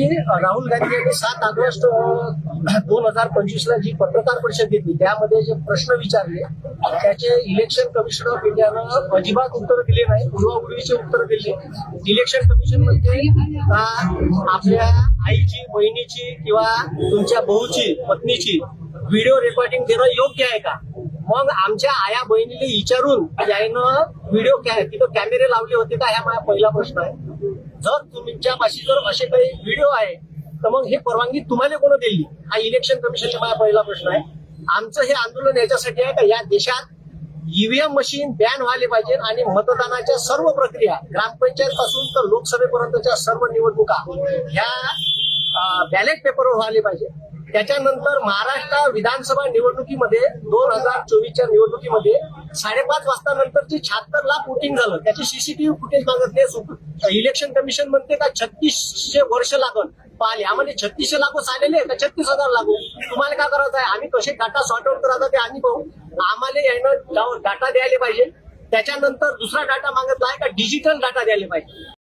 की राहुल गांधी यांनी सात ऑगस्ट दोन हजार पंचवीस ला जी पत्रकार परिषद घेतली त्यामध्ये जे प्रश्न विचारले त्याचे इलेक्शन कमिशन ऑफ इंडियानं अजिबात उत्तर दिले नाही उडवाउडवीचे उत्तर दिले. इलेक्शन कमिशनमध्ये आपल्या आईची बहिणीची किंवा तुमच्या भाऊची पत्नीची व्हिडिओ रेकॉर्डिंग देणं योग्य आहे का? मग आमच्या आया बहिणीला विचारून यायनं व्हिडिओ तिथं कॅमेरे लावले होते का? हा माझा पहिला प्रश्न आहे. जर तुमच्या पाशी जर असे काही व्हिडिओ आहे तर मग हे परवानगी तुम्हाला कोण दिली? हा इलेक्शन कमिशनचा माझा पहिला प्रश्न आहे. आमचं हे आंदोलन याच्यासाठी आहे का? या देशात ईव्हीएम मशीन बॅन व्हायला पाहिजे आणि मतदानाच्या सर्व प्रक्रिया ग्रामपंचायत पासून तर लोकसभेपर्यंतच्या सर्व निवडणुका ह्या बॅलेट पेपरवर व्हायला पाहिजे. त्याच्यानंतर महाराष्ट्र विधानसभा निवडणुकीमध्ये दोन हजार चोवीसच्या निवडणुकीमध्ये साडेपाच वाजता नंतरची शहात्तर लाख वोटिंग झालं. त्याची सीसीटीव्ही फुटेज मागत नाही इलेक्शन कमिशन म्हणते का छत्तीसशे वर्ष लागल. पाहिले आम्हाला छत्तीसशे लागू आलेले का छत्तीस हजार लागू. तुम्हाला काय करायचं आहे? आम्ही कसे डाटा सॉर्ट आउट करायचा ते आम्ही पाहू. आम्हाला यानं डाटा द्यायला पाहिजे. त्याच्यानंतर दुसरा डाटा मागत आहे का डिजिटल डाटा द्यायला पाहिजे.